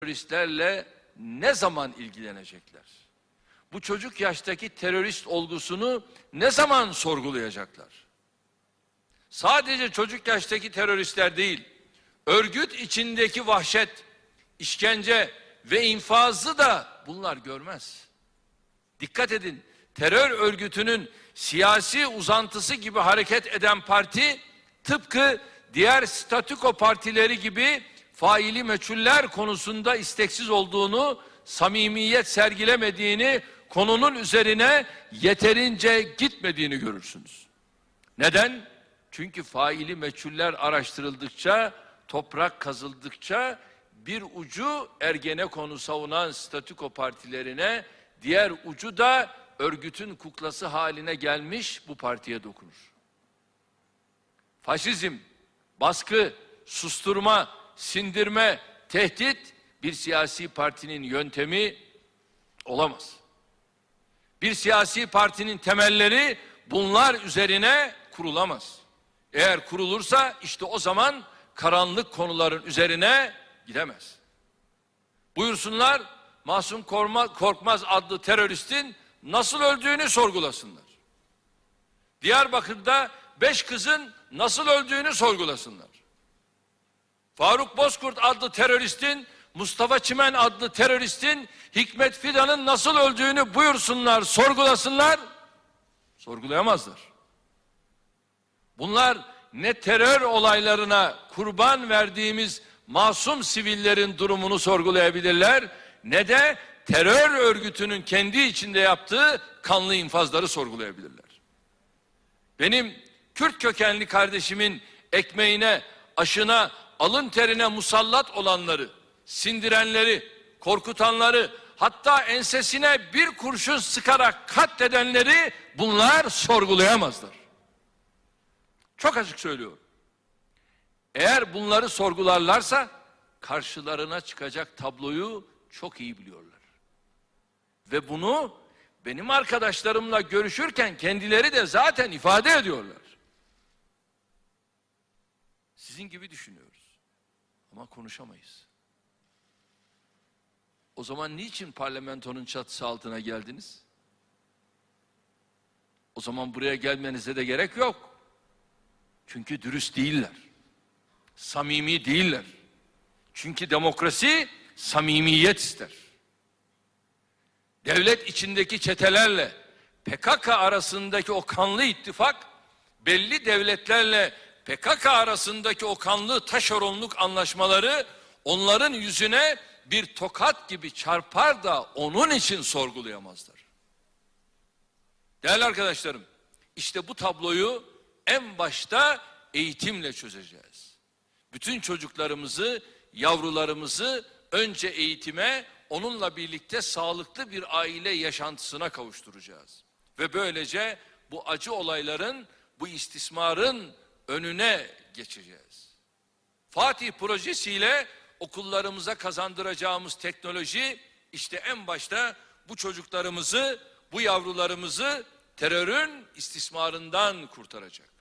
teröristlerle ne zaman ilgilenecekler? Bu çocuk yaştaki terörist olgusunu ne zaman sorgulayacaklar? Sadece çocuk yaştaki teröristler değil, örgüt içindeki vahşet, işkence ve infazı da bunlar görmez. Dikkat edin, terör örgütünün siyasi uzantısı gibi hareket eden parti tıpkı diğer statüko partileri gibi faili meçhuller konusunda isteksiz olduğunu, samimiyet sergilemediğini, konunun üzerine yeterince gitmediğini görürsünüz. Neden? Çünkü faili meçhuller araştırıldıkça, toprak kazıldıkça bir ucu Ergenekon'u savunan statüko partilerine, diğer ucu da örgütün kuklası haline gelmiş bu partiye dokunur. Faşizm, baskı, susturma, sindirme, tehdit bir siyasi partinin yöntemi olamaz. Bir siyasi partinin temelleri bunlar üzerine kurulamaz. Eğer kurulursa işte o zaman karanlık konuların üzerine gidemez. Buyursunlar Masum Korkmaz adlı teröristin nasıl öldüğünü sorgulasınlar. Diyarbakır'da beş kızın nasıl öldüğünü sorgulasınlar. Faruk Bozkurt adlı teröristin, Mustafa Çimen adlı teröristin, Hikmet Fidan'ın nasıl öldüğünü buyursunlar, sorgulasınlar. Sorgulayamazlar. Bunlar ne terör olaylarına kurban verdiğimiz masum sivillerin durumunu sorgulayabilirler, ne de terör örgütünün kendi içinde yaptığı kanlı infazları sorgulayabilirler. Benim Kürt kökenli kardeşimin ekmeğine, aşına, alın terine musallat olanları, sindirenleri, korkutanları, hatta ensesine bir kurşun sıkarak katledenleri bunlar sorgulayamazlar. Çok açık söylüyorum. Eğer bunları sorgularlarsa karşılarına çıkacak tabloyu çok iyi biliyorlar. Ve bunu benim arkadaşlarımla görüşürken kendileri de zaten ifade ediyorlar. Sizin gibi düşünüyoruz. Ama konuşamayız. O zaman niçin parlamentonun çatısı altına geldiniz? O zaman buraya gelmenize de gerek yok. Çünkü dürüst değiller. Samimi değiller. Çünkü demokrasi samimiyet ister. Devlet içindeki çetelerle PKK arasındaki o kanlı ittifak belli devletlerle PKK arasındaki o kanlı taşeronluk anlaşmaları onların yüzüne bir tokat gibi çarpar da onun için sorgulayamazlar. Değerli arkadaşlarım, işte bu tabloyu en başta eğitimle çözeceğiz. Bütün çocuklarımızı, yavrularımızı önce eğitime, onunla birlikte sağlıklı bir aile yaşantısına kavuşturacağız. Ve böylece bu acı olayların, bu istismarın önüne geçeceğiz. Fatih projesiyle okullarımıza kazandıracağımız teknoloji işte en başta bu çocuklarımızı, bu yavrularımızı terörün istismarından kurtaracak.